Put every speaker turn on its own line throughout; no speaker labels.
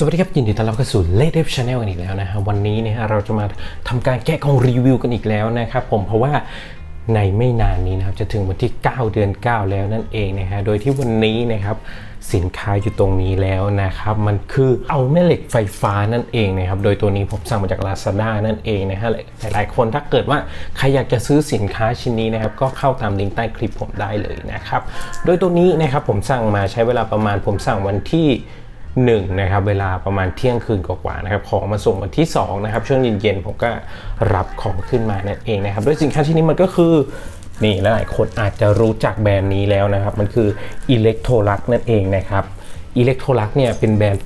สวัสดีครับยินดีต้อนรับเข้าสู่ l a t e f Channel กันอีกแล้วนะฮะวันนี้เนี่ยเราจะมาทำการแกะกล่องรีวิวกันอีกแล้วนะครับผมเพราะว่าในไม่นานนี้นะครับจะถึงวันที่ 9 เดือน 9 แล้วนั่นเองนะฮะโดยที่วันนี้นะครับสินค้าอยู่ตรงนี้แล้วนะครับ มันคือเอาแม่เหล็กไฟฟ้านั่นเองนะครับ โดยตัวนี้ผมสั่งมาจาก Lazada นั่นเองนะฮะหลายๆคนถ้าเกิดว่าใครอยากจะซื้อสินค้าชิ้นนี้นะครับ ก็เข้าตามลิงก์ใต้คลิปผมได้เลยนะครับ โดยตัวนี้นะครับผมสั่งมาใช้เวลาประมาณผมสั่งวันที่ 1นะครับเวลาประมาณเที่ยงคืนกว่าๆนะครับของมาส่งวันที่2นะครับช่วงเย็นๆผมก็รับของขึ้นมานั่นเองนะครับโดยสินค้าชิ้นนี้มันก็คือนี่หลายคนอาจจะรู้จักแบรนด์นี้แล้วนะครับ มันคือ Electrolux นั่นเองนะครับ Electrolux เนี่ยเป็นแบรนด์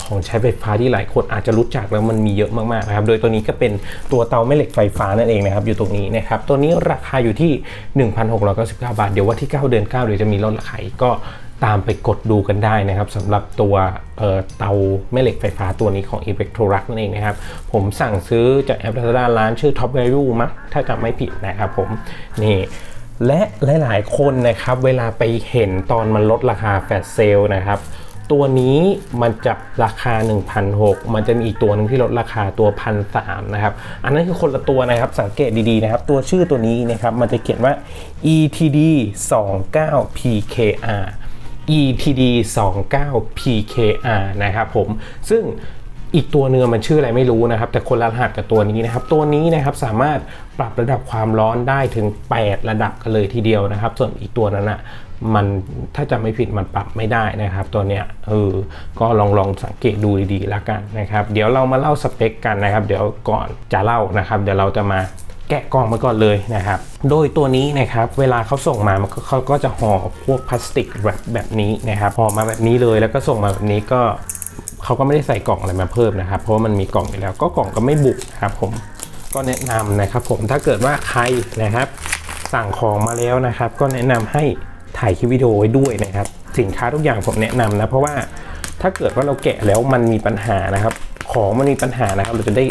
ของใช้ไฟฟ้าที่หลายคนอาจจะรู้จักแล้วมันมีเยอะมากๆนะครับ โดยตัวนี้ก็เป็นตัวเตาแม่เหล็กไฟฟ้านั่นเองนะครับ อยู่ตรงนี้นะครับ ตัวนี้ราคาอยู่ที่ 1,699 บาท เดี๋ยวว่าที่ 9 เดือน 9 เดี๋ยวจะมีลดราคาอีกก็ ตามไปกดดูกันได้นะครับสำหรับตัวเเตาแม่เหล็กไฟฟ้าตัวนี้ของ e l e c t r o l u x นั่นเองนะครับ ผมสั่งซื้อจากแอป Lazada ร้านชื่อ Top Value มั้งถ้าจำไม่ผิดนะครับผมนี่และหลาย ๆ คนนะครับ เวลาไปเห็นตอนมันลดราคาแฟลชเซลนะครับ ตัวนี้มันจะราคา1,600มันจะมีอีกตัวหนึงที่ลดราคาตัว1,300นะครับ อันนั้นคือคนละตัวนะครับ สังเกตดี ๆ นะครับ ตัวชื่อตัวนี้นะครับ มันจะเขียนว่า ETD 29 ETD 29 PKR นะครับผมซึ่งอีกตัวเนื้อมันชื่ออะไรไม่รู้นะครับ แต่คนละรหัสกับตัวนี้นะครับ ตัวนี้นะครับสามารถปรับระดับความร้อนได้ถึง 8 ระดับกันเลยทีเดียวนะครับ ส่วนอีกตัวนั้นอะมันถ้าจำไม่ผิดมันปรับไม่ได้นะครับ ตัวเนี้ยเออก็ลองลองสังเกตดูดีๆแล้วกันนะครับ เดี๋ยวเรามาเล่าสเปคกันนะครับ เดี๋ยวก่อนจะเล่านะครับ เดี๋ยวเราจะมา แกะกล่องมาก่อนเลยนะครับ โดยตัวนี้นะครับเวลาเขาส่งมามันเขาก็จะห่อพวกพลาสติกแบบแบบนี้นะครับห่อมาแบบนี้เลยแล้วก็ส่งมาแบบนี้ก็เขาก็ไม่ได้ใส่กล่องอะไรมาเพิ่มนะครับ เพราะว่ามันมีกล่องอยู่แล้วก็กล่องก็ไม่บุกนครับผมก็แนะนำนะครับผมถ้าเกิดว่าใครนะครับ สั่งของมาแล้วนะครับ ก็แนะนำให้ถ่ายคลิปวิดีโอไว้ด้วยนะครับ สินค้าทุกอย่างผมแนะนำนะ เพราะว่าถ้าเกิดว่าเราแกะแล้วมันมีปัญหานะครับ ของมันมีปัญหานะครับ เราจะได้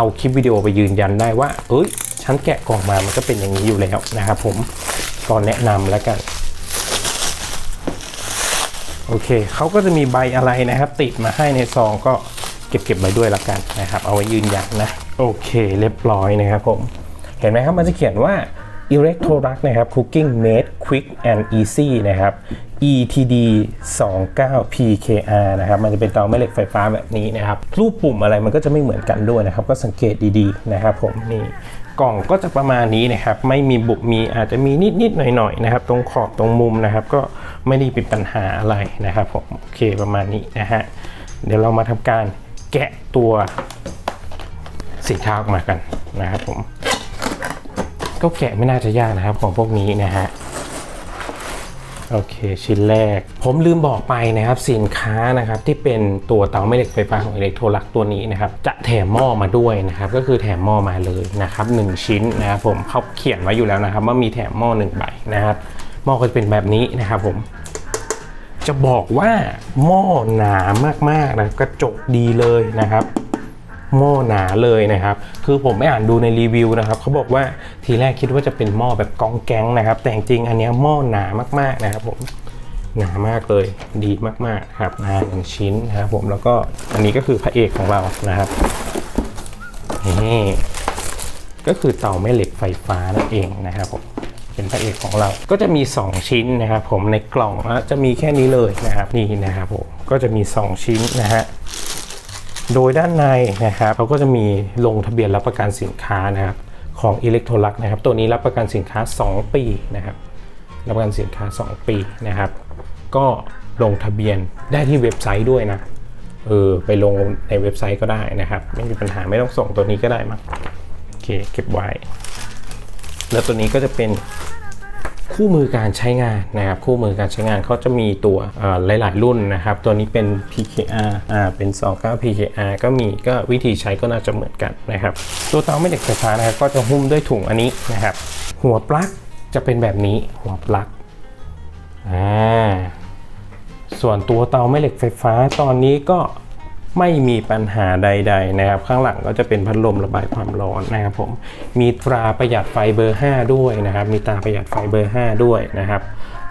เอาคลิปวิดีโอไปยืนยันได้ว่า เอ้ยฉันแกะกล่องมามันก็เป็นอย่างนี้อยู่แล้วนะครับผมก็แนะนำแล้วกันโอเคเขาก็จะมีใบอะไรนะครับ ติดมาให้ในซองก็เก็บเก็บไว้ด้วยละกันนะครับ เอาไว้ยืนยันนะ โอเค เรียบร้อยนะครับผม เห็นไหมครับมันจะเขียนว่า Electrolux นะครับ Cooking Made Quick and Easy นะครับ ETD 29 PKR นะครับ มันจะเป็นเตาแม่เหล็กไฟฟ้าแบบนี้นะครับ รูปปุ่มอะไรมันก็จะไม่เหมือนกันด้วยนะครับ ก็สังเกตดีๆ นะครับผมนี่กล่องก็จะประมาณนี้นะครับ ไม่มีบุบมีอาจจะมีนิดๆหน่อยๆนะครับ ตรงขอบตรงมุมนะครับ ก็ไม่ได้เป็นปัญหาอะไรนะครับผมโอเคประมาณนี้นะฮะเดี๋ยวเรามาทำการแกะตัวสินค้าออกมากันนะครับผม ก็แกะไม่น่าจะยากนะครับของพวกนี้นะฮะโอเค ชิ้นแรก ผมลืมบอกไปนะครับสินค้านะครับที่เป็นตัวเตาแม่เหล็กไฟฟ้าของอิเล็กโทรลักตัวนี้นะครับจะแถมหม้อมาด้วยนะครับก็คือแถมหม้อมาเลยนะครับหนึ่งชิ้นนะครับผมเขาเขียนไว้อยู่แล้วนะครับ ว่ามีแถมหม้อหนึ่งใบนะครับหม้อก็จะเป็นแบบนี้นะครับผมจะบอกว่าหม้อหนามากๆนะกระจกดีเลยนะครับ หม้อหนาเลยนะครับ คือผมไม่อ่านดูในรีวิวนะครับเขาบอกว่าทีแรกคิดว่าจะเป็นหม้อแบบกองแกงนะครับ แต่จริงอันนี้หม้อหนามากๆนะครับผมหนามากเลยดีมากๆครับหนาหนึ่งชิ้นนะครับผมแล้วก็อันนี้ก็คือพระเอกของเรานะครับนี่ก็คือเตาแม่เหล็กไฟฟ้านั่นเองนะครับผมเป็นพระเอกของเราก็จะมี 2 ชิ้นนะครับ ผมในกล่องจะมีแค่นี้เลยนะครับนี่นะครับผมก็จะมี 2 ชิ้นนะฮะ โดยด้านในนะครับเขาก็จะมีลงทะเบียนรับประกันสินค้านะครับของ Electrolux นะครับ ตัวนี้รับประกันสินค้า 2 ปีนะครับ รับประกันสินค้า 2 ปีนะครับ ก็ลงทะเบียนได้ที่เว็บไซต์ด้วยนะเออไปลงในเว็บไซต์ก็ได้นะครับ ไม่มีปัญหาไม่ต้องส่งตัวนี้ก็ได้มั้งโอเคเก็บไว้ แล้วตัวนี้ก็จะเป็น คู่มือการใช้งานนะครับ คู่มือการใช้งานเขาจะมีตัวหลาย ๆ รุ่นนะครับ ตัวนี้เป็น PKR อ่าเป็น 29 PKR ก็มีก็วิธีใช้ก็น่าจะเหมือนกันนะครับ ตัวเตาแม่เหล็กไฟฟ้านะครับก็จะหุ้มด้วยถุงอันนี้นะครับ หัวปลั๊กจะเป็นแบบนี้หัวปลั๊กอ่าส่วนตัวเตาแม่เหล็กไฟฟ้าตอนนี้ก็ ไม่มีปัญหาใด ๆ นะครับ ข้างหลังก็จะเป็นพัดลมระบายความร้อนนะครับผมมีตราประหยัดไฟเบอร์ 5 ด้วยนะครับ มีตราประหยัดไฟเบอร์ 5 ด้วยนะครับ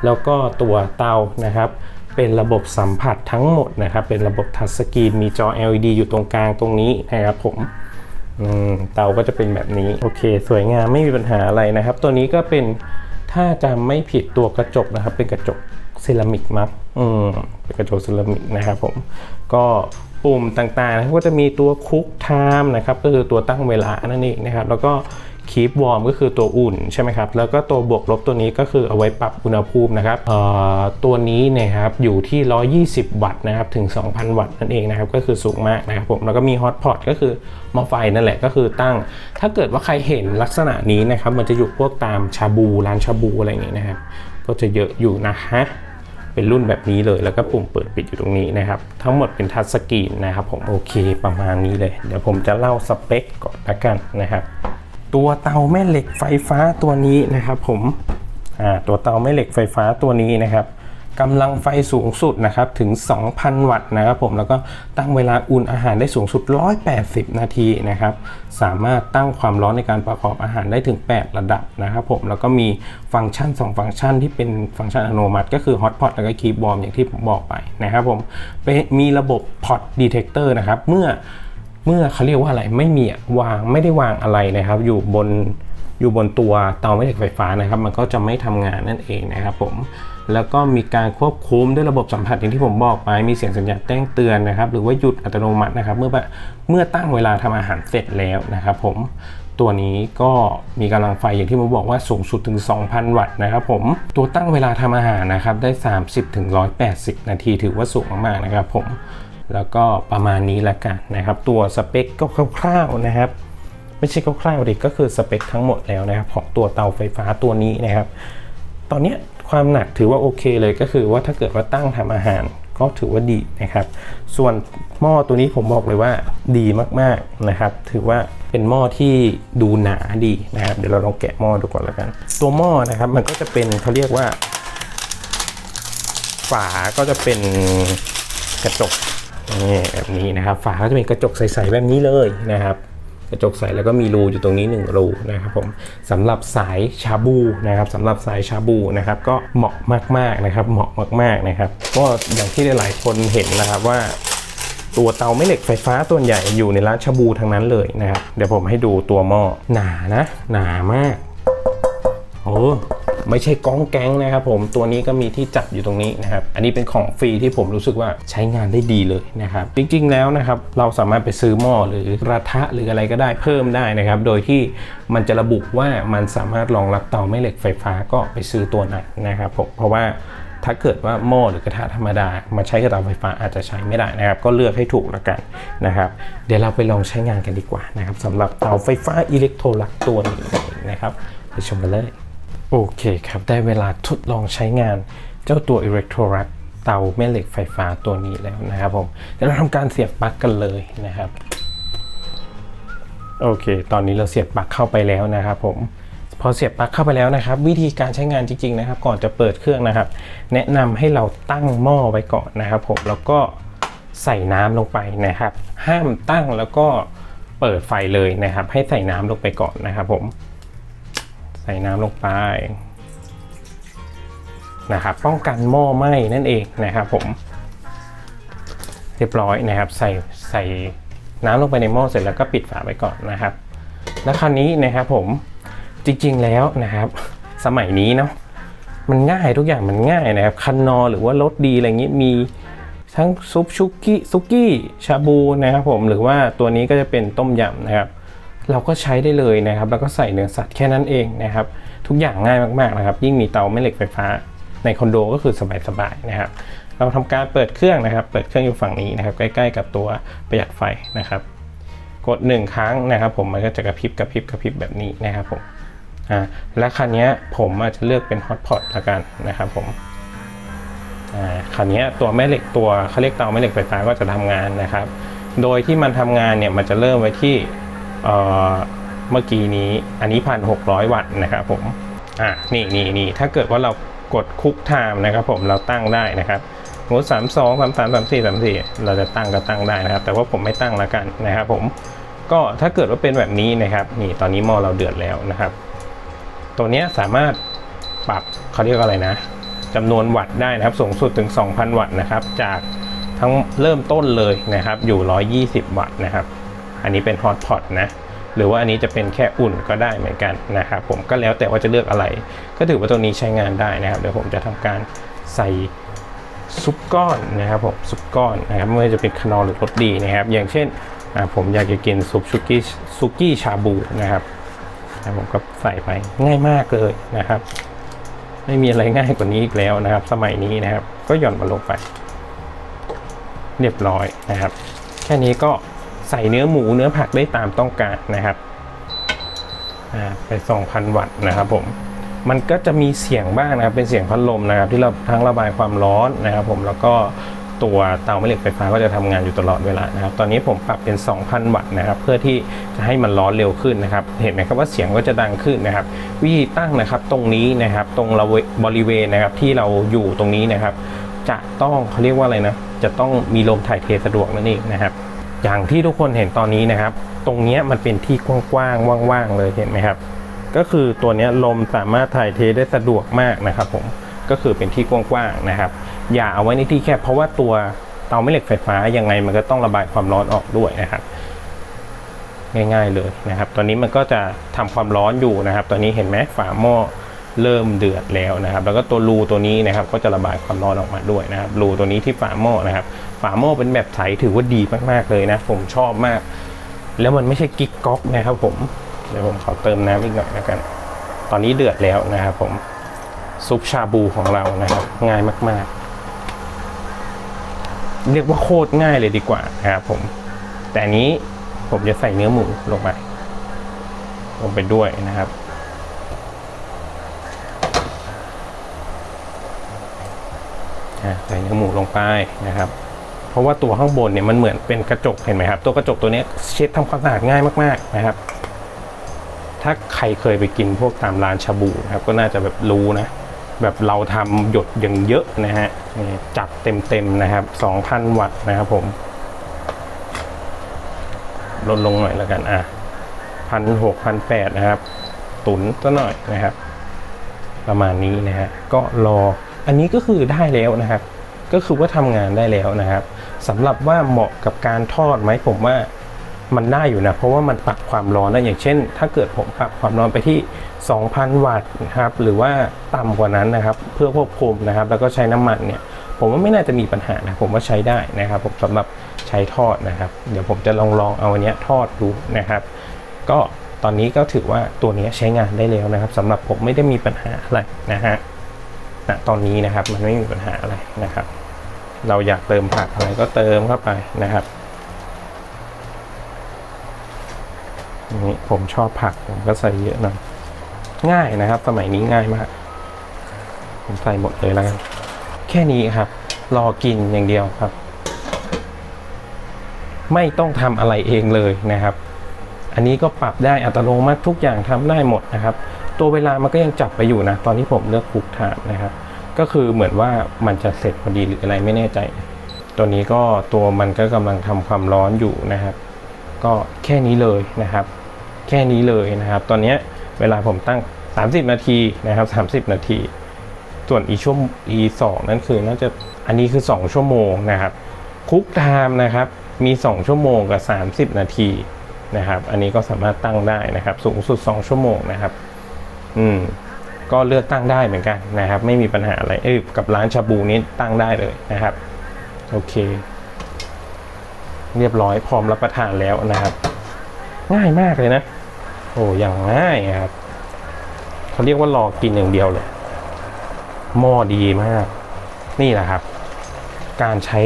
แล้วก็ตัวเตานะครับเป็นระบบสัมผัสทั้งหมดนะครับ เป็นระบบทัชสกรีนมีจอ LED อยู่ตรงกลางตรงนี้นะครับผมเตาก็จะเป็นแบบนี้ โอเค สวยงามไม่มีปัญหาอะไรนะครับ ตัวนี้ก็เป็นถ้าจำไม่ผิดตัวกระจกนะครับ เป็นกระจกเซรามิกมั้งอืมเป็นกระจกเซรามิกนะครับผมก็ ปุ่มต่างๆนะก็จะมีตัวคุกไทม์นะครับก็คือตัวตั้งเวลานั่นเองนะครับแล้วก็คีบวอร์มก็คือตัวอุ่นใช่ไหมครับแล้วก็ตัวบวกลบตัวนี้ก็คือเอาไว้ปรับอุณหภูมินะครับตัวนี้เนะครับอยู่ที่ 120 วัตต์นะครับถึง 2,000 วัตต์นั่นเองนะครับก็คือสูงมากนะครับผมแล้วก็มีฮอตพอตก็คือหม้อไฟนั่นแหละก็คือตั้ง ถ้าเกิดว่าใครเห็นลักษณะนี้นะครับมันจะอยู่พวกตามชาบูร้านชาบูอะไรอย่างเงี้ยนะครับก็จะเยอะอยู่นะฮะ เป็นรุ่นแบบนี้เลย แล้วก็ปุ่มเปิดปิดอยู่ตรงนี้นะครับ ทั้งหมดเป็นทัชสกรีนนะครับผมโอเคประมาณนี้เลย เดี๋ยวผมจะเล่าสเปคก่อนละกันนะครับ ตัวเตาแม่เหล็กไฟฟ้าตัวนี้นะครับผมอ่าตัวเตาแม่เหล็กไฟฟ้าตัวนี้นะครับ กำลังไฟสูงสุดนะครับถึง 2,000 วัตต์นะครับผมแล้วก็ตั้งเวลาอุ่นอาหารได้สูงสุด 180 นาทีนะครับสามารถตั้งความร้อนในการประกอบอาหารได้ถึง 8 ระดับนะครับผมแล้วก็มีฟังก์ชัน 2 ฟังก์ชันที่เป็นฟังก์ชันอัตโนมัติ ก็คือ Hot Pot แล้วก็ Keep Warm อย่างที่ผมบอกไปนะครับผมมีระบบ Pot Detector นะครับเมื่อเมื่อเขาเรียกว่าอะไรไม่มีวางไม่ได้วางอะไรนะครับ อยู่บนอยู่บนตัวเตาแม่เหล็กไฟฟ้านะครับ มันก็จะไม่ทำงานนั่นเองนะครับผม แล้วก็มีการควบคุมด้วยระบบสัมผัสอย่างที่ผมบอกไปมีเสียงสัญญาณแจ้งเตือนนะครับ หรือว่าหยุดอัตโนมัตินะครับ เมื่อเมื่อตั้งเวลาทำอาหารเสร็จแล้วนะครับ ผมตัวนี้ก็มีกำลังไฟอย่างที่ผมบอกว่าสูงสุดถึง 2,000 วัตต์นะครับผมตัวตั้งเวลาทำอาหารนะครับได้ 30ถึง180 นาทีถือว่าสูงมากๆนะครับ ผมแล้วก็ประมาณนี้ละกันนะครับ ตัวสเปคก็คร่าวๆนะครับไม่ใช่คร่าวๆดิก็คือสเปคทั้งหมดแล้วนะครับของตัวเตาไฟฟ้าตัวนี้นะครับ ตอนนี้ ความหนักถือว่าโอเคเลยก็คือว่าถ้าเกิดว่าตั้งทำอาหารก็ถือว่าดีนะครับ ส่วนหม้อตัวนี้ผมบอกเลยว่าดีมากๆนะครับ ถือว่าเป็นหม้อที่ดูหนาดีนะครับ เดี๋ยวเราลองแกะหม้อดูก่อนแล้วกัน ตัวหม้อนะครับมันก็จะเป็นเขาเรียกว่า ฝาก็จะเป็นกระจกนี่แบบนี้นะครับ ฝาก็จะเป็นกระจกใสๆแบบนี้เลยนะครับ กระจกใสแล้วก็มีรูอยู่ตรงนี้ 1 รูนะครับผมสำหรับสายชาบูนะครับสำหรับสายชาบูนะครับก็เหมาะมากๆนะครับ เหมาะมากๆนะครับก็อย่างที่หลายๆคนเห็นนะครับว่าตัวเตาแม่เหล็กไฟฟ้าตัวใหญ่อยู่ในร้านชาบูทั้งนั้นเลยนะครับ เดี๋ยวผมให้ดูตัวหม้อหนานะ หนามาก โอ้ ไม่ใช่ก้องแก๊งนะครับผมตัวนี้ก็มีที่จับอยู่ตรงนี้นะครับอันนี้เป็นของฟรีที่ผมรู้สึกว่าใช้งานได้ดีเลยนะครับจริงๆแล้วนะครับเราสามารถไปซื้อหม้อหรือกระทะหรืออะไรก็ได้เพิ่มได้นะครับโดยที่มันจะระบุว่ามันสามารถรองรับเตาแม่เหล็กไฟฟ้าก็ไปซื้อตัวนั้นนะครับผมเพราะว่าถ้าเกิดว่าหม้อหรือกระทะธรรมดา มาใช้กับเตาไฟฟ้าอาจจะใช้ไม่ได้นะครับ ก็เลือกให้ถูกแล้วกันนะครับ เดี๋ยวเราไปลองใช้งานกันดีกว่านะครับสำหรับเตาไฟฟ้าอิเล็กโทรลักตัวนี้นะครับ ไปชมกันเลย โอเคครับ ได้เวลาทดลองใช้งานเจ้าตัว e l e c t r o r a c เตาแม่เหล็กไฟฟ้าตัวนี้แล้วนะครับผมเดี๋ยวเราทำการเสียบปลั๊กกันเลยนะครับ โอเค ตอนนี้เราเสียบปลั๊กเข้าไปแล้วนะครับผมพอเสียบปลั๊กเข้าไปแล้วนะครับ วิธีการใช้งานจริง ๆนะครับ ก่อนจะเปิดเครื่องนะครับ แนะนำให้เราตั้งหม้อไว้ก่อนนะครับ ผมแล้วก็ใส่น้ำลงไปนะครับ ห้ามตั้งแล้วก็เปิดไฟเลยนะครับ ให้ใส่น้ำลงไปก่อนนะครับผม ส่น้ำลงไปนะครับป้องกันหม้อไหม้นั่นเองนะครับผม เรียบร้อยนะครับ ใส่ใส่น้ำลงไปในหม้อเสร็จแล้วก็ปิดฝาไว้ก่อนนะครับ แล้วคราวนี้นะครับผมจริงๆแล้วนะครับ สมัยนี้เนาะมันง่ายทุกอย่างมันง่ายนะครับคันนอหรือว่ารสดีอะไรอย่างนี้มีทั้งซุปชุกี้ซุกี้ชาบูนะครับผมหรือว่าตัวนี้ก็จะเป็นต้มยำนะครับ เราก็ใช้ได้เลยนะครับ แล้วก็ใส่เนื้อสัตว์แค่นั้นเองนะครับ ทุกอย่างง่ายมากๆนะครับ ยิ่งมีเตาแม่เหล็กไฟฟ้า ในคอนโดก็คือสบายๆนะครับ เราทำการเปิดเครื่องนะครับ เปิดเครื่องอยู่ฝั่งนี้นะครับ ใกล้ๆ กับตัวประหยัดไฟนะครับ กดหนึ่งครั้งนะครับ ผมมันก็จะกระพริบกระพริบกระพริบแบบนี้นะครับผมอ่าและคันนี้ผมอาจจะเลือกเป็นฮอตพอตละกันนะครับผมอ่าคันนี้ตัวแม่เหล็กตัวเขาเรียกเตาแม่เหล็กไฟฟ้าก็จะทำงานนะครับ โดยที่มันทำงานเนี่ยมันจะเริ่มไว้ที่ เมื่อกี้นี้อันนี้พันหกร้อยวัตต์นะครับผมอ่านี่นี่นี่ถ้าเกิดว่าเรากดคุกไทม์นะครับผมเราตั้งได้นะครับสมมติสามสองสามสามสามสี่สามสี่เราจะตั้งก็ตั้งได้นะครับ แต่ว่าผมไม่ตั้งละกันนะครับผมก็ถ้าเกิดว่าเป็นแบบนี้นะครับ นี่ตอนนี้หม้อเราเดือดแล้วนะครับ ตัวเนี้ยสามารถปรับเขาเรียกว่าอะไรนะจำนวนวัตต์ได้นะครับ สูงสุดถึง 2,000 วัตต์นะครับ จากทั้งเริ่มต้นเลยนะครับ อยู่ 120 วัตต์นะครับ อันนี้เป็นฮอตพอตนะหรือว่าอันนี้จะเป็นแค่อุ่นก็ได้เหมือนกันนะครับผมก็แล้วแต่ว่าจะเลือกอะไร ก็ถือว่าตัวนี้ใช้งานได้นะครับเดี๋ยวผมจะทำการใส่ซุปก้อนนะครับผมซุปก้อนนะครับไม่ว่าจะเป็นคนอร์หรือรสดีนะครับ อย่างเช่นผมอยากจะกินซุปชุกี้ซุกี้ชาบูนะครับผมก็ใส่ไปง่ายมากเลยนะครับ ไม่มีอะไรง่ายกว่านี้อีกแล้วนะครับ สมัยนี้นะครับ ก็หย่อนมาลงไป เรียบร้อยนะครับ แค่นี้ก็ ใส่เนื้อหมูเนื้อผักได้ตามต้องการนะครับไป 2,000 วัตต์นะครับผมมันก็จะมีเสียงบ้างนะครับเป็นเสียงพัดลมนะครับ ที่เราทั้งระบายความร้อนนะครับ ผมแล้วก็ตัวเตาแม่เหล็กไฟฟ้าก็จะทำงานอยู่ตลอดเวลานะครับ ตอนนี้ผมปรับเป็น 2,000 วัตต์นะครับ เพื่อที่จะให้มันร้อนเร็วขึ้นนะครับ เห็นไหมครับว่าเสียงก็จะดังขึ้นนะครับ วิธีตั้งนะครับตรงนี้นะครับ ตรงบริเวณนะครับที่เราอยู่ตรงนี้นะครับ จะต้องเขาเรียกว่าอะไรนะ จะต้องมีลมถ่ายเทสะดวกนั่นเองนะครับ อย่างที่ทุกคนเห็นตอนนี้นะครับ ตรงเนี้ยมันเป็นที่กว้างๆว่างๆเลยเห็นไหมครับ ก็คือตัวเนี้ยลมสามารถถ่ายเทได้สะดวกมากนะครับ ผมก็คือเป็นที่กว้างๆนะครับ อย่าเอาไว้ในที่แคบเพราะว่าตัวเตาแม่เหล็กไฟฟ้ายังไงมันก็ต้องระบายความร้อนออกด้วยนะครับ ง่าย ๆเลยนะครับ ตอนนี้มันก็จะทำความร้อนอยู่นะครับ ตอนนี้เห็นไหมฝาหม้อเริ่มเดือดแล้วนะครับ แล้วก็ตัวรูตัวนี้นะครับ ก็จะระบายความร้อนออกมาด้วยนะครับ รูตัวนี้ที่ฝาหม้อนะครับ ฝาหม้อเป็นแบบใสถือว่าดีมากๆเลยนะ ผมชอบมาก แล้วมันไม่ใช่กิ๊กก๊อกนะครับผมเดี๋ยวผมขอเติมน้ำอีกหน่อยแล้วกัน ตอนนี้เดือดแล้วนะครับผมซุปชาบูของเรานะครับ ง่ายมาก ๆ เรียกว่าโคตรง่ายเลยดีกว่านะครับผม แต่นี้ผมจะใส่เนื้อหมูลงไปลงไปด้วยนะครับ ใส่เนื้อหมูลงไปนะครับ ราะว่าตัวข้างบนเนี่ยมันเหมือนเป็นกระจกเห็นไหมครับ ตัวกระจกตัวนี้เช็ดทำความสะอาดง่ายมากๆนะครับ ถ้าใครเคยไปกินพวกตามร้านชาบูนะครับก็น่าจะแบบรู้นะแบบเราทำหยดอย่างเยอะนะฮะจับเต็มๆนะครับ 2,000 วัตต์นะครับผม ลดลงหน่อยแล้วกันอะพันหกพันแปดนะครับ ตุนซะหน่อยนะครับ ประมาณนี้นะฮะก็รออันนี้ก็คือได้แล้วนะครับ ก็คือว่าทำงานได้แล้วนะครับ สำหรับว่าเหมาะกับการทอดไหมผมว่ามันได้อยู่นะ เพราะว่ามันปรับความร้อนได้อย่างเช่น ถ้าเกิดผมปรับความร้อนไปที่ 2,000 วัตต์นะครับหรือว่าต่ำกว่านั้นนะครับ เพื่อควบคุมนะครับ แล้วก็ใช้น้ำมันเนี่ย ผมว่าไม่น่าจะมีปัญหานะผมว่าใช้ได้นะครับผมสำหรับใช้ทอดนะครับ เดี๋ยวผมจะลองลองเอาอันนี้ทอดดูนะครับ ก็ตอนนี้ก็ถือว่าตัวนี้ใช้งานได้แล้วนะครับสำหรับผมไม่ได้มีปัญหาอะไรนะฮะณตอนนี้นะครับมันไม่มีปัญหาอะไรนะครับ เราอยากเติมผักอะไรก็เติมเข้าไปนะครับนี่ผมชอบผักผมก็ใส่เยอะหน่อยง่ายนะครับ สมัยนี้ง่ายมาก ผมใส่หมดเลยแล้วกันแค่นี้ครับ รอกินอย่างเดียวครับ ไม่ต้องทำอะไรเองเลยนะครับ อันนี้ก็ปรับได้อัตโนมัติทุกอย่างทำได้หมดนะครับ ตัวเวลามันก็ยังจับไปอยู่นะ ตอนที่ผมเลือกคุกถามนะครับ ก็คือเหมือนว่ามันจะเสร็จพอดีหรืออะไรไม่แน่ใจ ตัวนี้ก็ตัวมันก็กำลังทำความร้อนอยู่นะครับ ก็แค่นี้เลยนะครับ แค่นี้เลยนะครับ ตอนนี้เวลาผมตั้ง 30 นาทีนะครับ 30 นาที ส่วนอีช่วง e 2นั่นคือน่าจะอันนี้คือ 2 ชั่วโมงนะครับคุกไทม์นะครับมี 2 ชั่วโมงกับ 30 นาทีนะครับ อันนี้ก็สามารถตั้งได้นะครับ สูงสุด 2 ชั่วโมงนะครับ อืม ก็เลือกตั้งได้เหมือนกันนะครับ ไม่มีปัญหาอะไรเอ้ยกับร้านชาบูนี้ตั้งได้เลยนะครับ โอเค เรียบร้อยพร้อมรับประทานแล้วนะครับ ง่ายมากเลยนะ โอ้อย่างง่ายครับเขาเรียกว่ารอกินอย่างเดียวเลยหม้อดีมาก นี่แหละครับ การใช้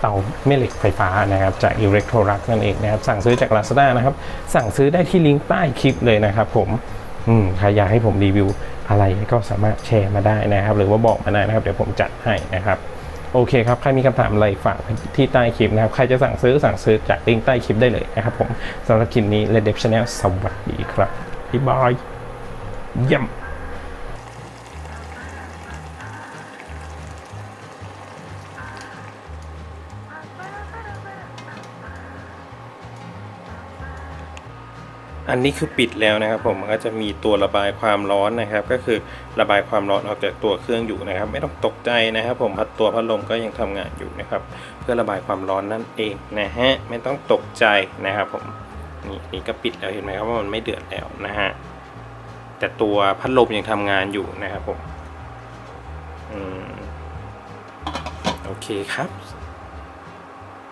เตาแม่เหล็กไฟฟ้านะครับ จาก e l e c t r o l u x นั่นเองนะครับ สั่งซื้อจาก Lazada นะครับ สั่งซื้อได้ที่ลิงก์ใต้คลิปเลยนะครับผม ใครอยากให้ผมรีวิวอะไรก็สามารถแชร์มาได้นะครับ หรือว่าบอกมาได้นะครับ เดี๋ยวผมจัดให้นะครับโอเคครับ ใครมีคำถามอะไรฝากที่ใต้คลิปนะครับ ใครจะสั่งซื้อสั่งซื้อจากลิงก์ใต้คลิปได้เลยนะครับผมสำหรับคลิปนี้ Red Dev Channel สวัสดีครับบ๊ายบายเยี่ยม อันนี้คือปิดแล้วนะครับผมมันก็จะมีตัวระบายความร้อนนะครับ ก็คือระบายความร้อนออกจากตัวเครื่องอยู่นะครับ ไม่ต้องตกใจนะครับ ผมพัดตัวพัดลมก็ยังทำงานอยู่นะครับ เพื่อระบายความร้อนนั่นเองนะฮะไม่ต้องตกใจนะครับผมนี่นี่ก็ปิดแล้วเห็นไหมครับว่ามันไม่เดือดแล้วนะฮะแต่ตัวพัดลมยังทำงานอยู่นะครับผมอืมโอเคครับ